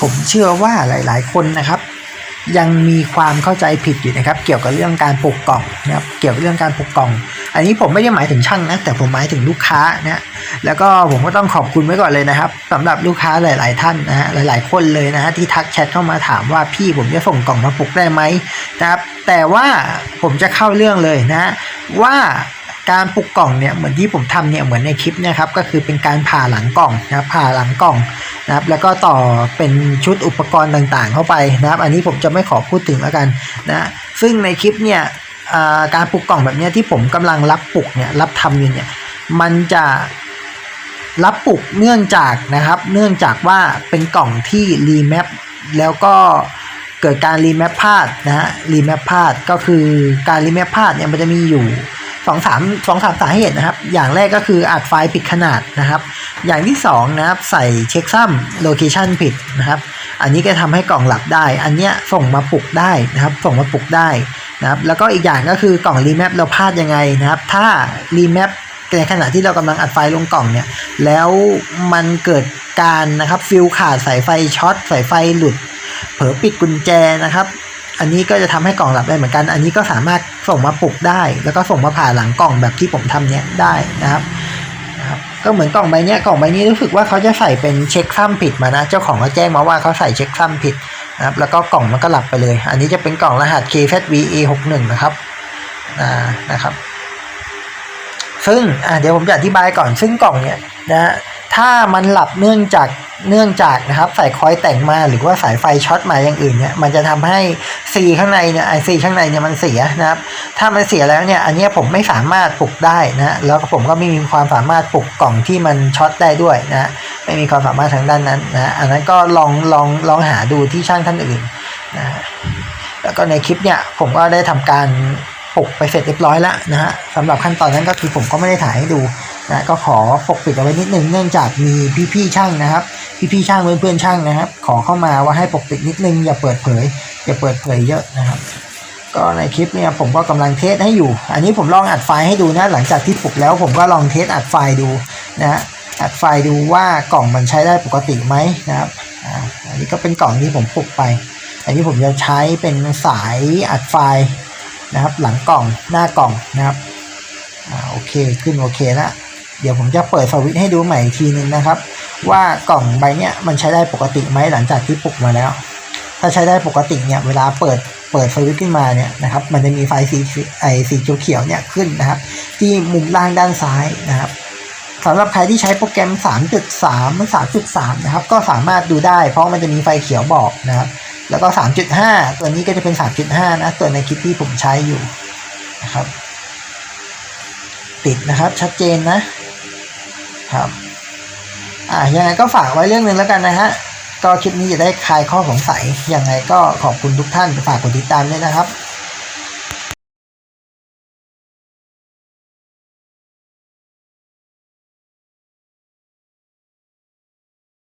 ผมเชื่อว่าหลาย ๆ คนนะครับ ยังมีความเข้าใจผิดอยู่นะครับ เกี่ยวกับเรื่องการปลูกกล่องนะครับเกี่ยวกับเรื่องการปลูกกล่อง อันนี้ผมไม่ได้หมายถึงช่างนะแต่ผมหมายถึงลูกค้านะแล้วก็ผมก็ต้องขอบคุณไว้ก่อนเลยนะครับสำหรับลูกค้าหลาย ๆ ท่านนะฮะหลาย ๆ คนเลยนะฮะที่ทักแชทเข้ามาถามว่าพี่ผมจะส่งกล่องมาปลูกได้ไหมนะครับ แต่ว่าผมจะเข้าเรื่องเลยนะว่า การปลูกกล่องเนี่ยเหมือนที่ผมทำเนี่ยเหมือนในคลิปนี่ยครับก็คือเป็นการผ่าหลังกล่องนะครับผ่าหลังกล่องนะครับแล้วก็ต่อเป็นชุดอุปกรณ์ต่างๆ เข้าไปนะครับ อันนี้ผมจะไม่ขอพูดถึงแล้วกันนะซึ่งในคลิปเนี่ยการปลูกกล่องแบบเนี้ยที่ผมกำลังรับปลูกเนี่ยรับทำอยู่เนี่ยมันจะรับปลูกเนื่องจากนะครับ เนื่องจากว่าเป็นกล่องที่รีแมปแล้วก็เกิดการรีแมปพลาดนะฮะรีแมปพลาดก็คือการรีแมปพลาดเนี่ยมันจะมีอยู่ สองสามสองสามสาเหตุนะครับ อย่างแรกก็คืออัดไฟล์ผิดขนาดนะครับ อย่างที่สองนะครับใส่เช็คซัมโลเคชันผิดนะครับ อันนี้ก็ทำให้กล่องหลับได้ อันเนี้ยส่งมาปลุกได้นะครับ ส่งมาปลุกได้นะครับ แล้วก็อีกอย่างก็คือกล่องรีแมปเราพลาดยังไงนะครับ ถ้ารีแมปในขณะที่เรากำลังอัดไฟล์ลงกล่องเนี่ย แล้วมันเกิดการนะครับฟิลขาดสายไฟช็อตสายไฟหลุด เผลอปิดกุญแจนะครับ อันนี้ก็จะทำให้กล่องหลับได้เหมือนกัน อันนี้ก็สามารถส่งมาปลุกได้ แล้วก็ส่งมาผ่าหลังกล่องแบบที่ผมทำเนี้ยได้นะครับนะครับ ก็เหมือนกล่องใบเนี้ยกล่องใบนี้รู้สึกว่าเขาจะใส่เป็นเช็คซ้ำผิดมานะ เจ้าของเขาแจ้งมาว่าเขาใส่เช็คซ้ำผิดนะครับ แล้วก็กล่องมันก็หลับไปเลย อันนี้จะเป็นกล่องรหัส KZVA61 นะครับอ่านะครับ ซึ่งเดี๋ยวผมจะอธิบายก่อนซึ่งกล่องเนี่ยนะถ้ามันหลับเนื่องจาก เนื่องจากนะครับใส่คอยแต่งมาหรือว่าสายไฟช็อตมาอย่างอื่นเนี่ยมันจะทำให้ซีข้างในเนี่ยไอซีข้างในเนี่ยมันเสียนะครับ ถ้ามันเสียแล้วเนี่ยอันนี้ผมไม่สามารถปลุกได้นะแล้วผมก็ไม่มีความสามารถปลุกกล่องที่มันช็อตได้ด้วยนะไม่มีความสามารถทางด้านนั้นนะอันนั้นก็ลองลองลองหาดูที่ช่างท่านอื่นนะแล้วก็ในคลิปเนี่ยผมก็ได้ทำการปลุกไปเสร็จเรียบร้อยแล้วนะฮะสำหรับขั้นตอนนั้นก็คือผมก็ไม่ได้ถ่ายให้ดูนะก็ขอปกปิดเอาไว้นิดนึงเนื่องจากมีพี่ๆช่างนะครับ พี่ๆช่างเพื่อนๆช่างนะครับ ขอเข้ามาว่าให้ปกปิดนิดนึงอย่าเปิดเผยอย่าเปิดเผยเยอะนะครับ ก็ในคลิปเนี่ยผมก็กำลังเทสให้อยู่ อันนี้ผมลองอัดไฟล์ให้ดูนะหลังจากที่ปลุกแล้วผมก็ลองเทสอัดไฟล์ดูนะฮะอัดไฟล์ดูว่ากล่องมันใช้ได้ปกติไหมนะครับอันนี้ก็เป็นกล่องที่ผมปลุกไป อันนี้ผมจะใช้เป็นสายอัดไฟล์นะครับ หลังกล่องหน้ากล่องนะครับอโอเคขึ้นโอเคแล้วเดี๋ยวผมจะเปิดสวิตช์ให้ดูใหม่อีกทีนึงนะครับ ว่ากล่องใบเนี้ยมันใช้ได้ปกติไหมหลังจากที่ปลุกมาแล้ว ถ้าใช้ได้ปกติเนี่ยเวลาเปิดเปิดสวิตช์ขึ้นมาเนี่ยนะครับมันจะมีไฟสีไอสีเขียวเนี่ยขึ้นนะครับ ที่มุมล่างด้านซ้ายนะครับสำหรับใครที่ใช้โปรแกรม 3.3 3.3 นะครับ ก็สามารถดูได้เพราะมันจะมีไฟเขียวบอกนะครับ แล้วก็ 3.5 ตัวนี้ก็จะเป็น 3.5 นะ ตัวในคลิปที่ผมใช้อยู่นะครับ ติดนะครับชัดเจนนะครับ อ่ายังไงก็ฝากไว้เรื่องหนึ่งแล้วกันนะฮะก็คลิปนี้จะได้คลายข้อสงสัยยังไงก็ขอบคุณทุกท่านฝากกดติดตามด้วยนะครับ